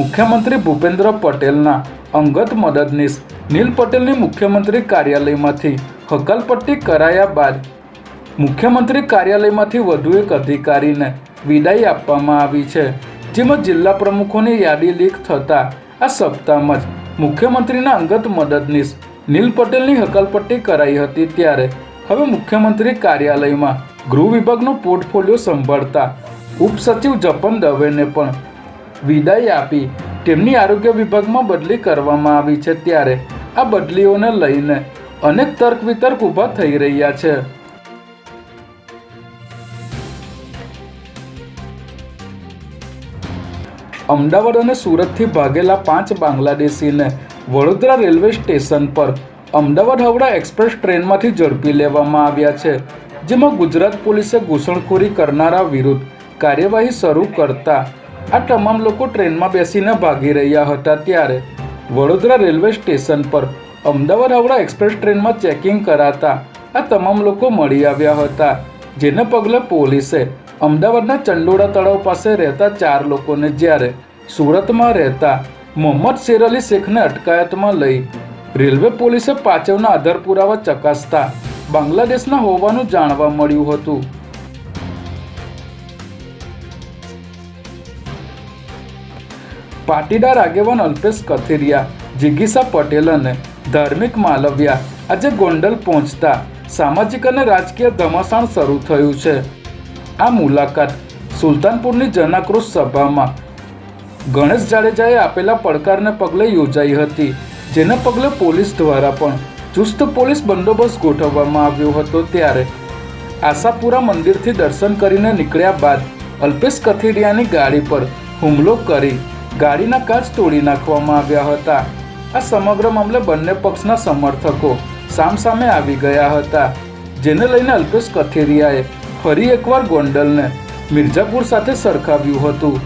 મુખ્યમંત્રી ભૂપેન્દ્ર પટેલના અંગત મદદનીશ નીલ પટેલની મુખ્યમંત્રી કાર્યાલયમાંથી હકાલપટ્ટી કરાયા બાદ મુખ્યમંત્રી કાર્યાલયમાંથી વધુ એક અધિકારીને વિદાય આપવામાં આવી છે. જેમાં જિલ્લા પ્રમુખોની યાદી લીક થતાં આ સપ્તાહમાં જ મુખ્યમંત્રીના અંગત મદદનીશ નીલ પટેલની હકાલપટ્ટી કરાઈ હતી ત્યારે હવે મુખ્યમંત્રી કાર્યાલયમાં ગૃહ વિભાગનો પોર્ટફોલિયો સંભાળતા ઉપસચિવ જપન દવેને પણ વિદાય આપી. તેમની આરોગ્ય વિભાગમાં બદલી કરવામાં આવી છે ત્યારે. આ બદલીઓને લઈને અનેક તર્ક વિતર્ક ઊભા થઈ રહ્યા છે. અમદાવાદ અને સુરતથી ભાગેલા પાંચ બાંગ્લાદેશીને વડોદરા રેલવે સ્ટેશન પર અમદાવાદ હવડા એક્સપ્રેસ ટ્રેનમાંથી ઝડપી લેવામાં આવ્યા છે, જેમાં ગુજરાત પોલીસે ઘૂસણખોરી કરનારા વિરુદ્ધ કાર્યવાહી શરૂ કરતા આ તમામ લોકો ટ્રેનમાં બેસીને ભાગી રહ્યા હતા ત્યારે વડોદરા રેલવે સ્ટેશન પર અમદાવાદ હાવડા એક્સપ્રેસ ટ્રેનમાં ચેકિંગ કરાતા આ તમામ લોકો મળી આવ્યા હતા, જેને પગલે પોલીસે અમદાવાદના ચંડોળા તળાવ પાસે રહેતા ચાર લોકોને જ્યારે સુરતમાં રહેતા મોહમ્મદ શેર અલી શેખને અટકાયતમાં લઈ રેલવે પોલીસે પાછળના આધાર પુરાવા ચકાસતા બાંગ્લાદેશના હોવાનું જાણવા મળ્યું હતું. પાટીદાર આગેવાન અલ્પેશ કથિરિયા, જિગીસા પટેલ અને ધાર્મિક માલવ્યા આજે ગોંડલ પહોંચતા સામાજિક અને રાજકીય ધમાસાણ શરૂ થયું છે. આ મુલાકાત સુલતાનપુરની જનાક્રોશ સભામાં ગણેશ જાડેજાએ આપેલા પડકારને પગલે યોજાઈ હતી, જેને પગલે પોલીસ દ્વારા પણ ચુસ્ત પોલીસ બંદોબસ્ત ગોઠવવામાં આવ્યો હતો ત્યારે. આશાપુરા મંદિરથી દર્શન કરીને નીકળ્યા બાદ અલ્પેશ કથિરિયાની ગાડી પર હુમલો કરી ગાડીના કાચ તોડી નાખવામાં આવ્યા હતા. આ સમગ્ર મામલે બંને પક્ષના સમર્થકો સામસામે આવી ગયા હતા, જેને લઈને અલ્પેશ કથેરિયાએ ફરી એકવાર ગોંડલને મિર્ઝાપુર સાથે સરખાવ્યું હતું.